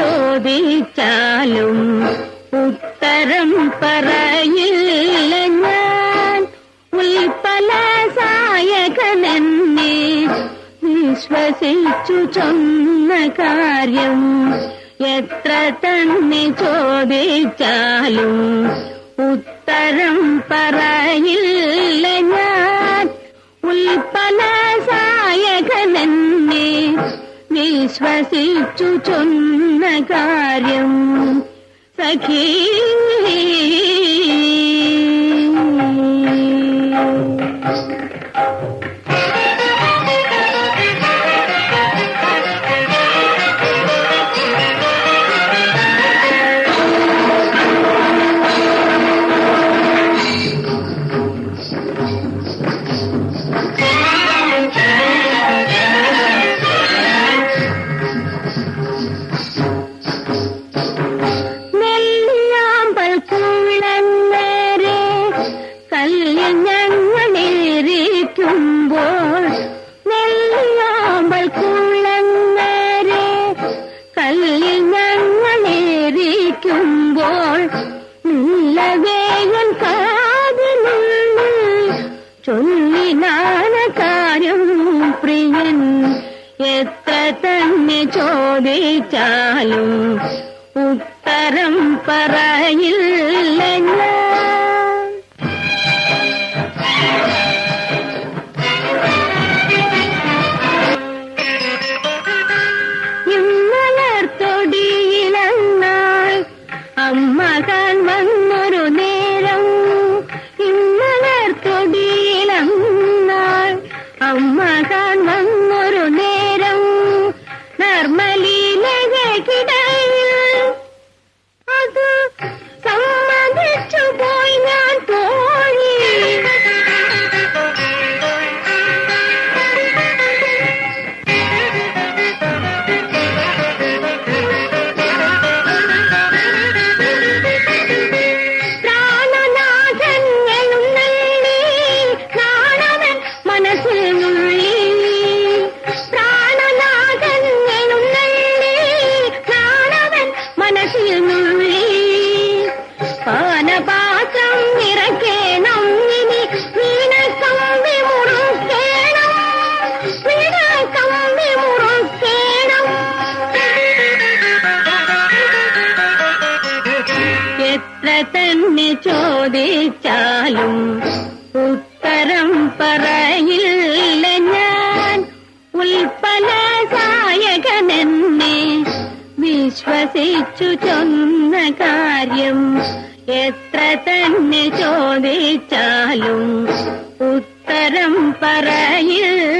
ചോദിച്ചാലും ഉത്തരം പറയില്ല ഞാൻ ഉൽപ്പല സായകനെന്നെ വിശ്വസിച്ചു ചൊന്ന കാര്യം എത്ര തന്നെ ചോദിച്ചാലും ഉത്തരം പറയില്ല ഞാൻ ഉൽപ്പല സായകനെന്നെ വിശ്വസിച്ചു ചൊന്ന കാര്യം സഖീ ചൊല്ലിനാന കാര്യം പ്രിയൻ. എത്ര തന്നെ ചോദിച്ചാലും ഉത്തരം പറയില്ല ഇന്നലർത്തൊടിയിലെന്നാൽ അമ്മ ഇന്നലർത്തൊടിയിലെന്നാൽ ചോദിച്ചാലും ഉത്തരം പറയില്ല ഞാൻ. ഉൽപ്പന സായകനെന്നെ വിശ്വസിച്ചു ചൊന്ന കാര്യം എത്ര തന്നെ ചോദിച്ചാലും ഉത്തരം പറയില്ല